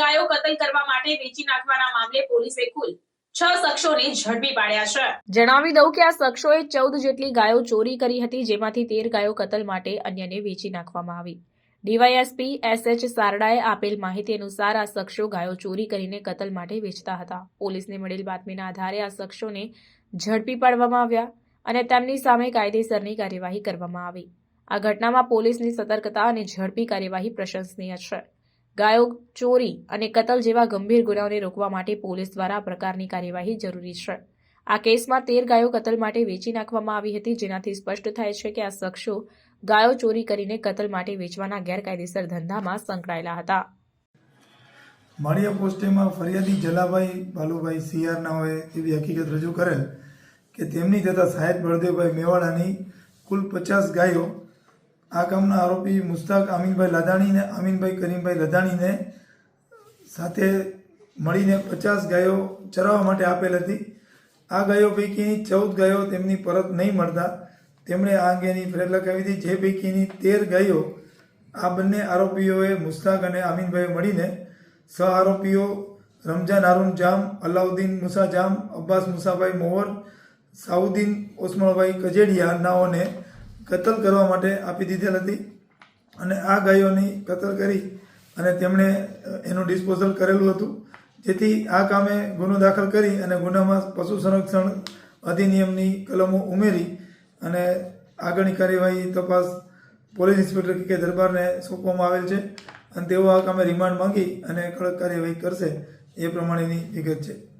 ગાયો કતલ કરવા માટે વેચી નાખવાના મામલે પોલીસે કુલ જણાવી દઉં કે આ શખ્સોએ ચૌદ જેટલી ગાયો ચોરી કરી હતી, જેમાંથી તેર ગાયો કતલ માટે અન્યને વેચી નાખવામાં આવી. ડીવાયએસપી એસએચ સારડાએ આપેલ માહિતી અનુસાર આ શખ્સો ગાયો ચોરી કરીને કતલ માટે વેચતા હતા. પોલીસને મળેલ બાતમીના આધારે આ શખ્સોને ઝડપી પાડવામાં આવ્યા અને તેમની સામે કાયદેસરની કાર્યવાહી કરવામાં આવી. આ ઘટનામાં પોલીસની સતર્કતા અને ઝડપી કાર્યવાહી પ્રશંસનીય છે. ગાયો ચોરી અને કતલ જેવા ગંભીર ગુનાઓને રોકવા માટે પોલીસ દ્વારા આ પ્રકારની કાર્યવાહી જરૂરી છે. આ કેસમાં તેર ગાયો કતલ માટે વેચી નાખવામાં આવી હતી, જેનાથી સ્પષ્ટ થાય છે કે આ શખ્સો ગાયો ચોરી કરીને કતલ માટે વેચવાના ગેરકાયદેસર ધંધામાં સંકળાયેલા હતા. માળિયા પોસ્ટેમાં ફરિયાદી જલાભાઈ બાલુભાઈ સિયારના હોય એવી હકીકત રજૂ કરેલ કે તેમની તથા સાહેબ બળદેવભાઈ મેવાડાની કુલ પચાસ ગાયો આ કામના આરોપી મુસ્તાક અમીનભાઈ લદાણીને અમીનભાઈ કરીમભાઈ લદાણીને સાથે મળીને પચાસ ગાયો ચરાવવા માટે આપેલ હતી. આ ગાયો પૈકીની ચૌદ ગાયો તેમની પરત નહીં મળતા. તેમણે આ અંગેની ફરિયાદ લખાવી હતી. જે પૈકીની તેર ગાયો આ બંને આરોપીઓએ મુસ્તાક અને આમીનભાઈએ મળીને સહ આરોપીઓ રમઝાન હારૂન જામ, અલાઉદ્દીન મુસા જામ, અબ્બાસ મુસાભાઈ મોહર, સાઉદ્દીન ઓસમણભાઈ કજેડિયા નાઓને કતલ કરવા માટે આપી દીધેલ હતી અને આ ગાયોની કતલ કરી અને તેમણે એનું ડિસ્પોઝલ કરેલું હતું. જેથી આ કામે ગુનો દાખલ કરી અને ગુનામાં પશુ સંરક્ષણ અધિનિયમની કલમો ઉમેરી અને આગળની કાર્યવાહી તપાસ પોલીસ ઇન્સ્પેક્ટર કે દરબારને સોંપવામાં આવેલ છે અને તેઓ આ કામે રિમાન્ડ માંગી અને કડક કાર્યવાહી કરશે એ પ્રમાણેની વિગત છે.